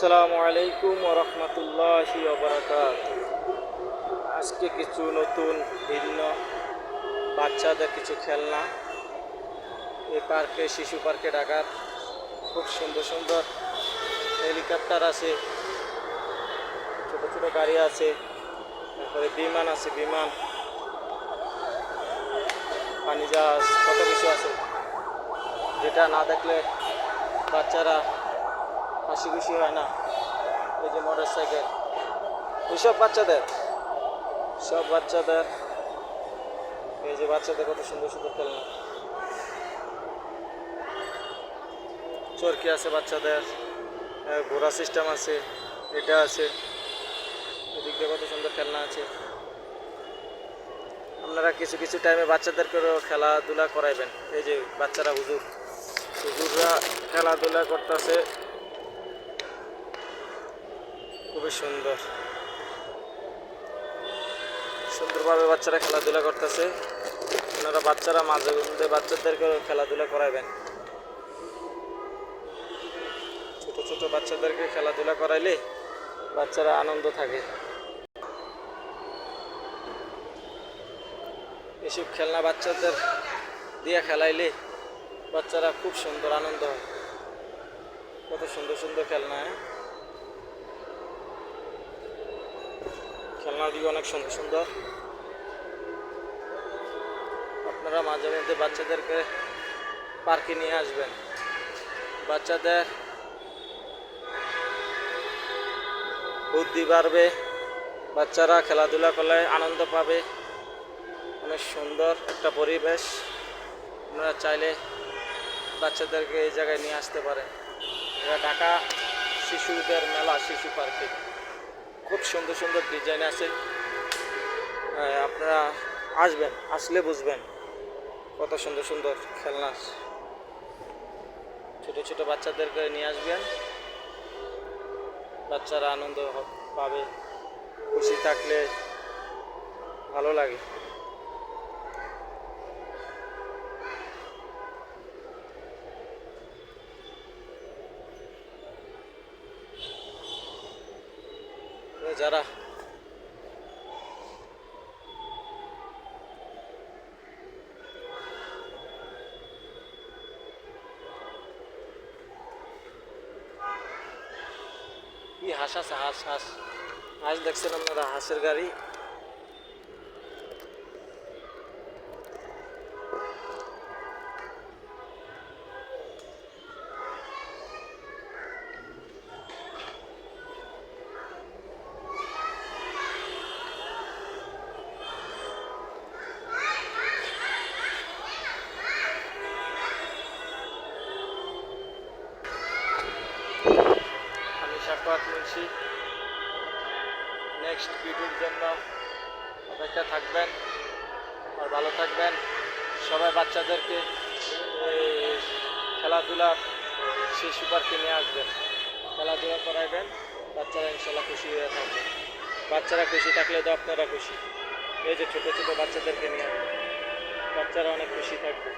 আসসালামু আলাইকুম রহমতুল্লাহি আজকে কিছু নতুন, ভিন্ন, বাচ্চাদের কিছু খেলনা। এই পার্কে, শিশু পার্কে ঢাকার খুব সুন্দর সুন্দর হেলিকপ্টার আছে। ছোট ছোট গাড়ি আছে। তারপরে বিমান আছে, বিমান। পানি জাহাজ, কত কিছু আছে। যেটা না দেখলে বাচ্চারা হাসি খুশি হয় না। এই যে মোটর সাইকেল এইসব বাচ্চাদের। সব বাচ্চাদের। এই যে বাচ্চাদের কত সুন্দর সুন্দর খেলনা। চরকি আছে বাচ্চাদের। ঘোড়া সিস্টেম আছে। এটা আছে। এদিক দিয়ে কত সুন্দর খেলনা আছে। আপনারা কিছু কিছু টাইমে বাচ্চাদেরকেও খেলাধুলা করাইবেন। এই যে বাচ্চারা হুজুর। হুজুররা খেলাধুলা করতেছে। খুবই সুন্দর। সুন্দরভাবে বাচ্চারা খেলাধুলা করতেছে। আপনারা বাচ্চারা মাঝে মধ্যে বাচ্চাদেরকে খেলাধুলা করাবেন ছোট ছোট বাচ্চাদেরকে খেলাধুলা করাইলে বাচ্চারা আনন্দ থাকে। এসব খেলনা বাচ্চাদের দিয়ে খেলাইলে বাচ্চারা খুব সুন্দর আনন্দ হয়। কত সুন্দর সুন্দর খেলনা হ্যাঁ? খেলনাগুলি অনেক সুন্দর সুন্দর। আপনারা মাঝে মধ্যে বাচ্চাদেরকে পার্কে নিয়ে আসবেন। বাচ্চাদের বুদ্ধি বাড়বে, বাচ্চারা খেলাধুলা করলে আনন্দ পাবে। অনেক সুন্দর একটা পরিবেশ। আপনারা চাইলে বাচ্চাদেরকে এই জায়গায় নিয়ে আসতে পারেন। এটা ঢাকা শিশুদের মেলা, শিশু পার্কে। খুব সুন্দর সুন্দর ডিজাইন আছে। আপনারা আসবেন, আসলে বুঝবেন কত সুন্দর সুন্দর খেলনা। ছোট ছোট বাচ্চাদেরকে নিয়ে আসবেন। বাচ্চারা আনন্দ পাবে, খুশি থাকলে ভালো লাগে। তো যারা কি হাঁস আছে হাঁস হাঁস হাঁস দেখছেন আপনারা হাঁসের গাড়ি মুন্সি নেক্সট ভিডিওর জন্য অপেক্ষা থাকবেন আর ভালো থাকবেন। সবাই বাচ্চাদেরকে খেলাধুলার শিশু পার্কে নিয়ে আসবেন। খেলাধুলা করাইবেন, বাচ্চারা ইনশাল্লাহ খুশি হয়ে থাকবে। বাচ্চারা খুশি থাকলে তো আপনারা খুশি। এই যে ছোটো ছোটো বাচ্চাদেরকে নিয়ে আসবেন, বাচ্চারা অনেক খুশি থাকবে।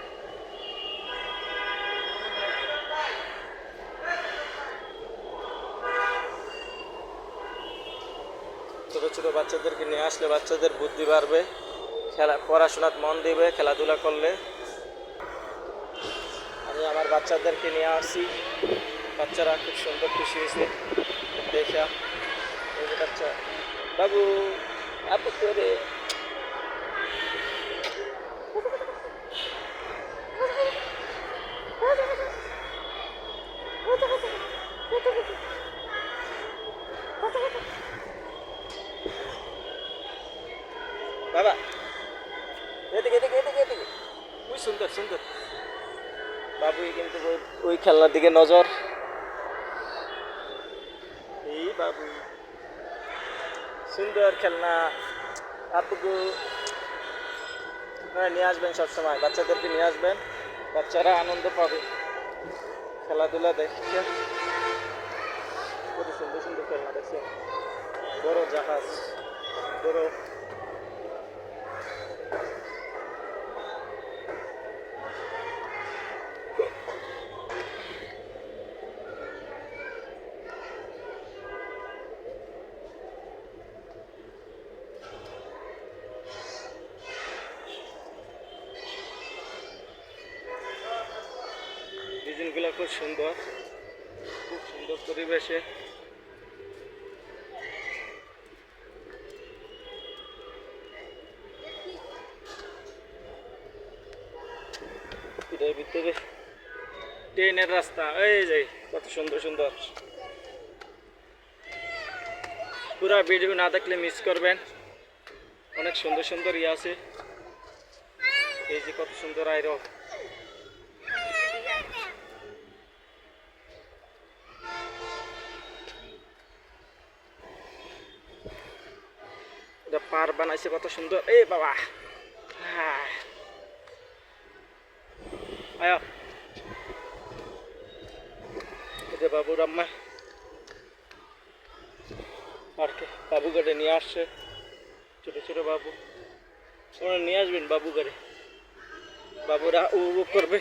ছোটো ছোটো বাচ্চাদেরকে নিয়ে আসলে বাচ্চাদের বুদ্ধি বাড়বে, খেলা, পড়াশোনাত মন দিবে, খেলাধুলা করলে। আমি আমার বাচ্চাদেরকে নিয়ে আসি বাচ্চারা খুব সুন্দর খুশি হয়েছে। দেখা। বাচ্চা। বাবু আপু করে বাবা। এদিকে এদিকে এদিকে এদিকে। খুব সুন্দর সুন্দর। বাবুই কিন্তু ওই- ওই খেলনার দিকে নজর। এই বাবু সুন্দর খেলনা। আপুকু আপনারা নিয়ে আসবেন সবসময়। বাচ্চাদেরকে নিয়ে আসবেন। বাচ্চারা আনন্দ পাবে। খেলাধুলা দেখে কত সুন্দর সুন্দর খেলনা দেখছে বড় জাহাজ বড় খুব সুন্দর। খুব সুন্দর পরিবেশে। ভিতরে ট্রেনের রাস্তা। এই যে, কত সুন্দর সুন্দর। পুরা ভিডিও না দেখলে মিস করবেন। অনেক সুন্দর সুন্দর ইয়ে আছে। এই যে কত সুন্দর আইরো পার বানাইছে কত সুন্দর। এই বাবা। আয়। বাবুর আম্মা। আর কে বাবু গাড়ি নিয়ে আসছে। ছোট ছোট বাবু। ওরা নিয়ে আসবেন বাবু গাড়ি বাবুরা উপভোগ করবে।